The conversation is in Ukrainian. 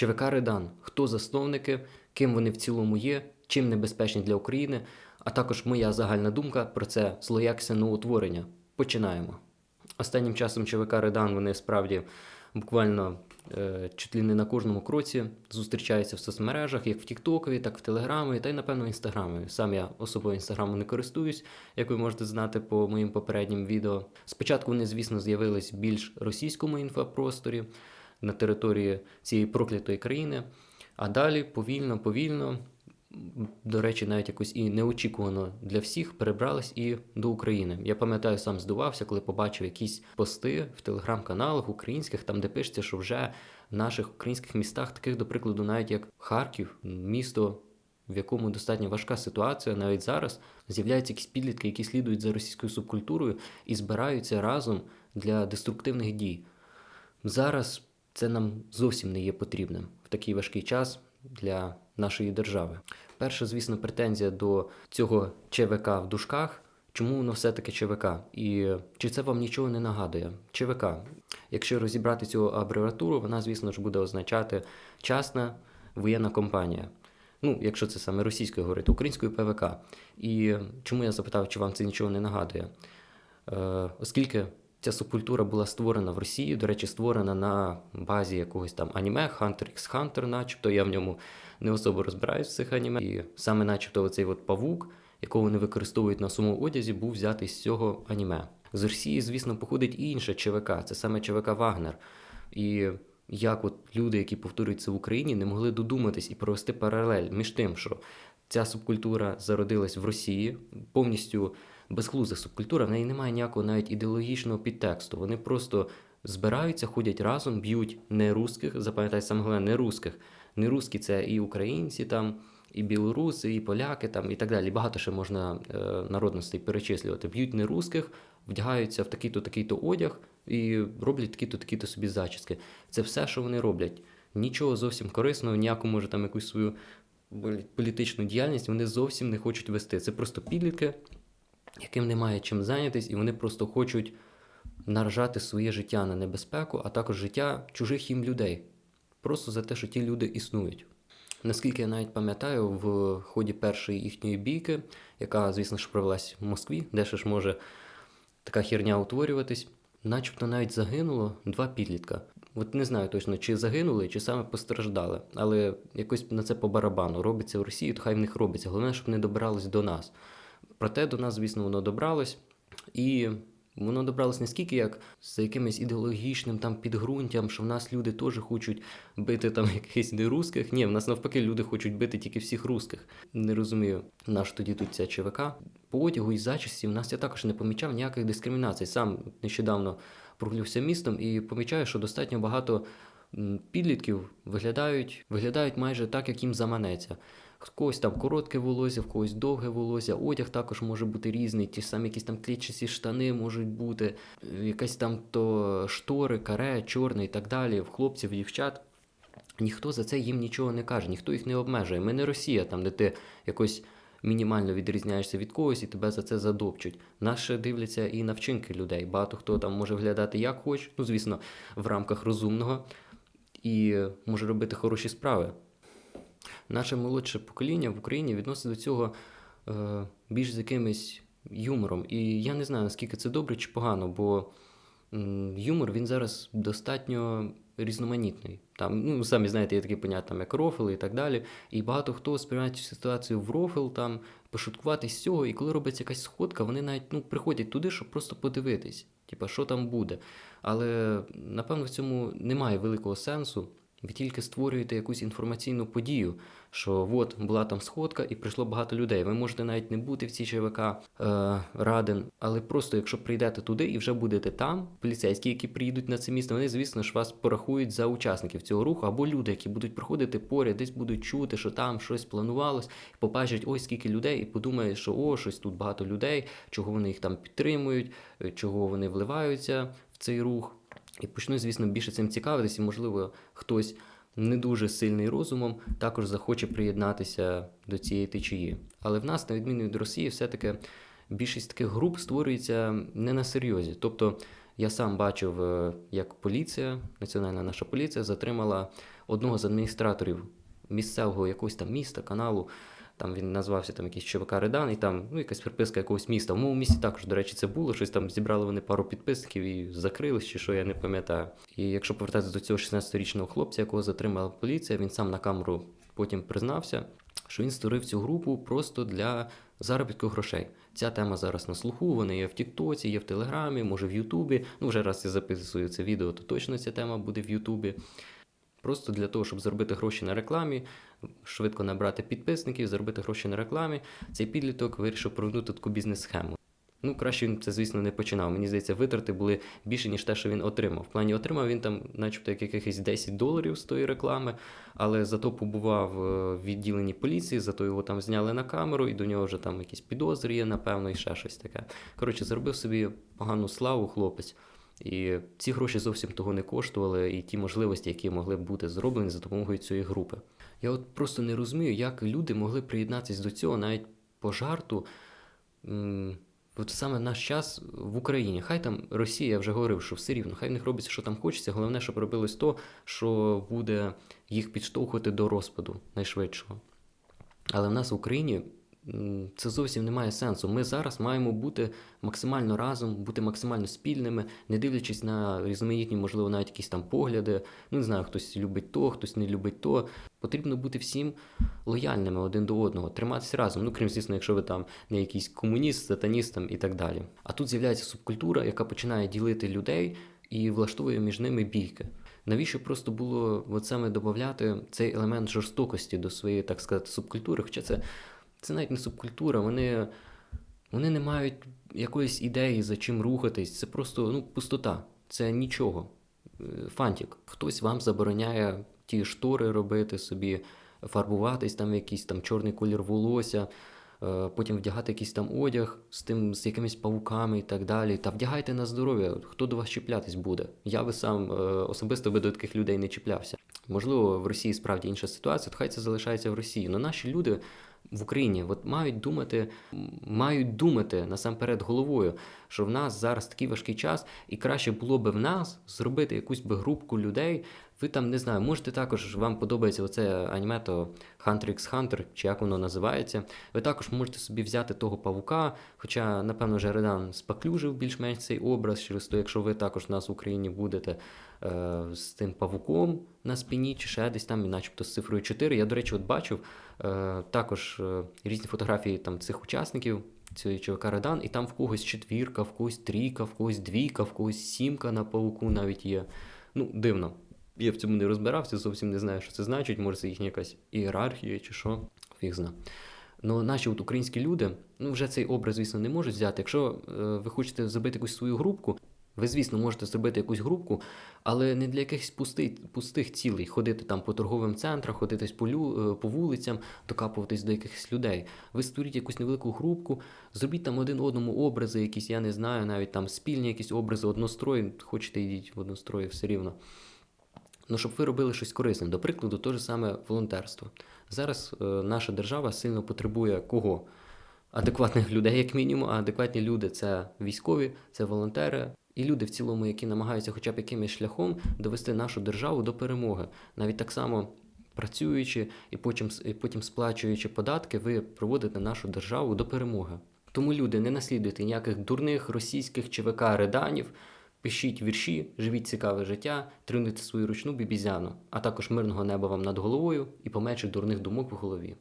ЧВК Редан, хто засновники, ким вони в цілому є, чим небезпечні для України, а також моя загальна думка про це злоякісне новоутворення. Починаємо. Останнім часом ЧВК Редан вони справді буквально е, чуть ли не на кожному кроці зустрічаються в соцмережах, як в Тіктокові, так в Телеграмі, та й напевно в Інстаграмі. Сам я особливо інстаграмом не користуюсь, як ви можете знати по моїм попереднім відео. Спочатку вони, звісно, з'явились більш російському інфопросторі на території цієї проклятої країни. А далі повільно, повільно, до речі, навіть якось і неочікувано для всіх перебрались і до України. Я пам'ятаю, сам здивався, коли побачив якісь пости в телеграм-каналах українських, там де пишеться, що вже в наших українських містах, таких, до прикладу, навіть як Харків, місто. В якому достатньо важка ситуація навіть зараз з'являються якісь підлітки, які слідують за російською субкультурою і збираються разом для деструктивних дій. Зараз це нам зовсім не є потрібним в такий важкий час для нашої держави. Перша, звісно, претензія до цього ЧВК в дужках. Чому воно все-таки ЧВК? І чи це вам нічого не нагадує? ЧВК. Якщо розібрати цю абревіатуру, вона, звісно ж, буде означати частна воєнна компанія. Ну, якщо це саме російською говорити, українською ПВК. І чому я запитав, чи вам це нічого не нагадує? Е, оскільки ця субкультура була створена в Росії, до речі, створена на базі якогось там аніме, Hunter x Hunter, начебто я в ньому не особо розбираюсь в цих аніме. І саме начебто оцей от павук, якого вони використовують на своєму одязі, був взятий з цього аніме. З Росії, звісно, походить і інше ЧВК, це саме ЧВК Вагнер. І як от люди, які повторюють це в Україні, не могли додуматись і провести паралель між тим, що ця субкультура зародилась в Росії, повністю безглузда субкультура, в неї немає ніякого навіть ідеологічного підтексту. Вони просто збираються, ходять разом, б'ють не русських, запам'ятайте саме головне, не русських. Не русські це і українці там, і білоруси, і поляки там, і так далі. Багато ще можна е, народностей перечислювати. Б'ють не русських, вдягаються в такий-то такий-то одяг і роблять такі-то такі-то собі зачіски. Це все, що вони роблять. Нічого зовсім корисного, ніяку може там якусь свою полі- політичну діяльність вони зовсім не хочуть вести. Це просто підлітки, яким немає чим зайнятись, і вони просто хочуть наражати своє життя на небезпеку, а також життя чужих їм людей. Просто за те, що ті люди існують. Наскільки я навіть пам'ятаю, в ході першої їхньої бійки, яка, звісно ж, провелась в Москві, де ще ж може така херня утворюватись, начебто навіть загинуло два підлітка. От не знаю точно, чи загинули, чи саме постраждали, але якось на це по барабану робиться в Росії, то хай в них робиться. Головне, щоб не добиралось до нас. Проте до нас, звісно, воно добралось, і воно добралось не скільки як з якимось ідеологічним там підґрунтям, що в нас люди теж хочуть бити там якихось не русських. Ні, в нас навпаки люди хочуть бити тільки всіх русських. Не розумію, наш тоді тут ця ЧВК. По одягу і зачісті в нас я також не помічав ніяких дискримінацій. Сам нещодавно прогулявся містом і помічаю, що достатньо багато підлітків виглядають, виглядають майже так, як їм заманеться. В когось там коротке волосся, в когось довге волосся, одяг також може бути різний, ті самі якісь там клітчасті штани можуть бути, якась там то штори, каре, чорне і так далі, в хлопців, дівчат. Ніхто за це їм нічого не каже, ніхто їх не обмежує. Ми не Росія, там, де ти якось мінімально відрізняєшся від когось і тебе за це задопчуть. Нас ще дивляться і на вчинки людей. Багато хто там може виглядати як хоче, ну звісно, в рамках розумного, і може робити хороші справи. Наше молодше покоління в Україні відноситься до цього е, більш з якимось юмором. І я не знаю, наскільки це добре чи погано, бо юмор він зараз достатньо різноманітний. Там, ну, самі знаєте, є такі поняття, там, як рофл і так далі. І багато хто сприймає цю ситуацію в рофл, там, пошуткувати з цього, і коли робиться якась сходка, вони навіть ну, приходять туди, щоб просто подивитись, типа, що там буде. Але напевно в цьому немає великого сенсу. Ви тільки створюєте якусь інформаційну подію, що от була там сходка і прийшло багато людей. Ви можете навіть не бути в цій ЧВК е, раден, але просто якщо прийдете туди і вже будете там, поліцейські, які приїдуть на це місто, вони, звісно ж, вас порахують за учасників цього руху, або люди, які будуть проходити поряд, десь будуть чути, що там щось планувалось, побачать ось скільки людей, і подумають, що о, щось тут багато людей, чого вони їх там підтримують, е, чого вони вливаються в цей рух. І почну, звісно, більше цим цікавитись, і, можливо, хтось не дуже сильний розумом також захоче приєднатися до цієї течії. Але в нас, на відміну від Росії, все-таки більшість таких груп створюється не на серйозі. Тобто я сам бачив, е, як поліція, національна наша поліція, затримала одного з адміністраторів місцевого якогось там міста, каналу. Там він назвався там якийсь ЧВК Редан, і там ну, якась приписка якогось міста. В моєму місті також, до речі, це було. Щось там зібрали вони пару підписників і закрились, чи що я не пам'ятаю. І якщо повертатися до цього 16-річного хлопця, якого затримала поліція, він сам на камеру потім признався, що він створив цю групу просто для заробітку грошей. Ця тема зараз на слуху, вона є в Тіктоці, є в Телеграмі, може в Ютубі. Ну, вже раз я записую це відео, то точно ця тема буде в Ютубі. Просто для того, щоб заробити гроші на рекламі, швидко набрати підписників, заробити гроші на рекламі, цей підліток вирішив провернути таку бізнес-схему. Ну, краще він це, звісно, не починав. Мені здається, витрати були більше, ніж те, що він отримав. В плані отримав він там, начебто, як якихось 10 доларів з тої реклами, але зато побував е, в відділенні поліції, зато його там зняли на камеру, і до нього вже там якісь підозри є, напевно, і ще щось таке. Коротше, заробив собі погану славу хлопець. І ці гроші зовсім того не коштували, і ті можливості, які могли б бути зроблені за допомогою цієї групи. Я от просто не розумію, як люди могли приєднатися до цього навіть по жарту. От саме наш час в Україні. Хай там Росія, я вже говорив, що все рівно, хай в них робиться, що там хочеться. Головне, щоб робилось то, що буде їх підштовхувати до розпаду найшвидшого. Але в нас в Україні це зовсім не має сенсу. Ми зараз маємо бути максимально разом, бути максимально спільними, не дивлячись на різноманітні, можливо, навіть якісь там погляди. Ну, не знаю, хтось любить то, хтось не любить то. Потрібно бути всім лояльними один до одного, триматися разом. Ну, крім звісно, якщо ви там не якийсь комуніст, сатаніст там, і так далі. А тут з'являється субкультура, яка починає ділити людей і влаштовує між ними бійки. Навіщо просто було саме додати цей елемент жорстокості до своєї, так сказати, субкультури? Хоча це, це навіть не субкультура, вони, вони не мають якоїсь ідеї, за чим рухатись. Це просто ну, пустота, це нічого. Е, Фантик. Хтось вам забороняє ті штори робити собі, фарбуватись там якийсь там чорний колір волосся, е, потім вдягати якийсь там одяг з тим, з якимись павуками і так далі. Та вдягайте на здоров'я, хто до вас чіплятись буде. Я би сам е, особисто би до таких людей не чіплявся. Можливо, в Росії справді інша ситуація, то хай це залишається в Росії. Але наші люди в Україні от мають думати, мають думати насамперед головою, що в нас зараз такий важкий час, і краще було би в нас зробити якусь би групку людей. Ви там не знаю, можете також вам подобається оце аніме, то Hunter x Hunter, чи як воно називається. Ви також можете собі взяти того павука, хоча, напевно, Жередан спаклюжив більш-менш цей образ через то, якщо ви також у нас в Україні будете е, з тим павуком на спині, чи ще десь там, і начебто з цифрою 4. Я, до речі, от бачив е, також е, різні фотографії там цих учасників. Цієї ЧВК Редан, і там в когось четвірка, в когось трійка, в когось двійка, в когось сімка на пауку навіть є. Ну, дивно. Я в цьому не розбирався, зовсім не знаю, що це значить. Може, це їхня якась ієрархія чи що, фіг зна. Ну, наші от українські люди, ну вже цей образ, звісно, не можуть взяти. Якщо е, ви хочете зробити якусь свою групку, ви, звісно, можете зробити якусь групку, але не для якихось пустих, пустих цілей. Ходити там по торговим центрах, ходити по, лю, е, по вулицям, докапуватись до якихось людей. Ви створіть якусь невелику групку, зробіть там один одному образи, якісь, я не знаю, навіть там спільні якісь образи, однострої, хочете йдіть в однострої, все рівно. Ну, щоб ви робили щось корисне. До прикладу, те ж саме волонтерство. Зараз е, наша держава сильно потребує кого? Адекватних людей, як мінімум, а адекватні люди це військові, це волонтери і люди в цілому, які намагаються хоча б якимось шляхом довести нашу державу до перемоги. Навіть так само працюючи і потім, і потім сплачуючи податки, ви проводите нашу державу до перемоги. Тому люди не наслідуйте ніяких дурних російських ЧВК реданів. Пишіть вірші, живіть цікаве життя, тренуйте свою ручну бібізяну, а також мирного неба вам над головою і поменше дурних думок в голові.